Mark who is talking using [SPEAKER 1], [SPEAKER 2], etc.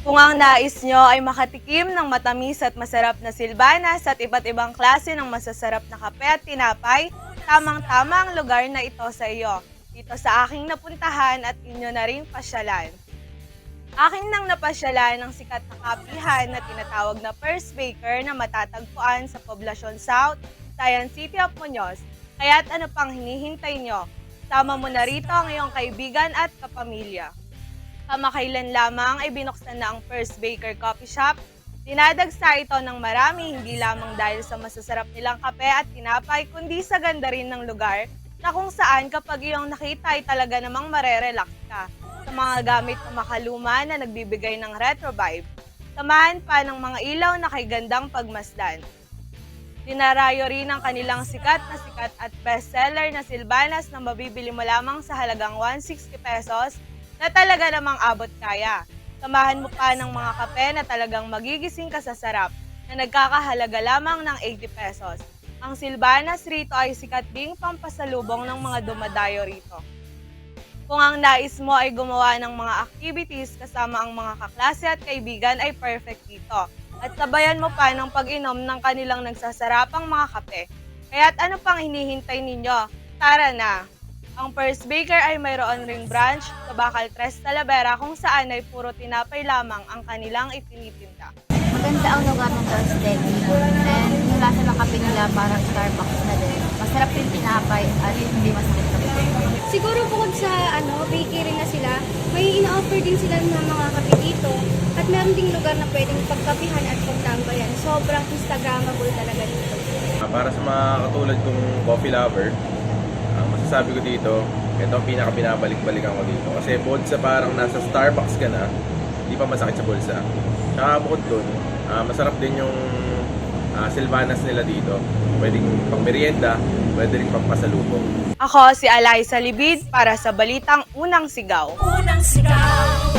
[SPEAKER 1] Kung ang nais nyo ay makatikim ng matamis at masarap na silbanas at iba't ibang klase ng masasarap na kape at tinapay, tamang-tama ang lugar na ito sa iyo. Dito sa aking napuntahan at inyo na rin pasyalan. Aking nang napasyalan ng sikat na kapihan na tinatawag na First Baker na matatagpuan sa Poblacion South, Sayan City of Muñoz. Kaya't ano pang hinihintay nyo? Sama mo na rito ang iyong kaibigan at kapamilya. Kamakailan lamang ay binuksan na ang First Baker Coffee Shop. Dinadagsa ito ng marami hindi lamang dahil sa masasarap nilang kape at tinapay kundi sa ganda rin ng lugar na kung saan kapag iyong nakita ay talaga namang marerelax ka sa mga gamit na makaluma na nagbibigay ng retro vibe. Samahan pa ng mga ilaw na kay gandang pagmasdan. Dinarayo rin ang kanilang sikat na sikat at bestseller na silbanas na mabibili mo lamang sa halagang 160 pesos na talaga namang abot kaya. Samahan mo pa ng mga kape na talagang magigising ka sa sarap na nagkakahalaga lamang ng 80 pesos. Ang silbanas rito ay sikat ding pampasalubong ng mga dumadayo rito. Kung ang nais mo ay gumawa ng mga activities kasama ang mga kaklase at kaibigan ay perfect dito. At sabayan mo pa ng pag-inom ng kanilang nagsasarapang mga kape. Kaya't ano pang hinihintay ninyo? Tara na! Ang First Baker ay mayroon ring branch sa Bacal Tres Talavera kung saan ay puro tinapay lamang ang kanilang itinitinda.
[SPEAKER 2] Maganda ang lugar ng Girls Deli. And yung lasa ng kape nila parang Starbucks na din. Masarap yung tinapay at hindi masakit sa puso.
[SPEAKER 3] Siguro bukod sa ano, bakery na sila, may ina-offer din sila ng mga kape dito. At meron ding lugar na pwedeng pagkapihan at pagtambayan. Sobrang Instagrammable talaga dito.
[SPEAKER 4] Ah, Para sa mga katulad kong coffee lover, ang masasabi ko dito, ito ang pinaka binabalik-balikan ko dito. Kasi bukod sa parang nasa Starbucks ka na, hindi pa masakit sa bulsa. Tsaka bukod dun, ah, masarap din yung ah, silvanas nila dito. Pwedeng pang merienda, pwede rin pang pasalubong.
[SPEAKER 1] Ako si Eliza Libid para sa Balitang Unang Sigaw.
[SPEAKER 5] Unang sigaw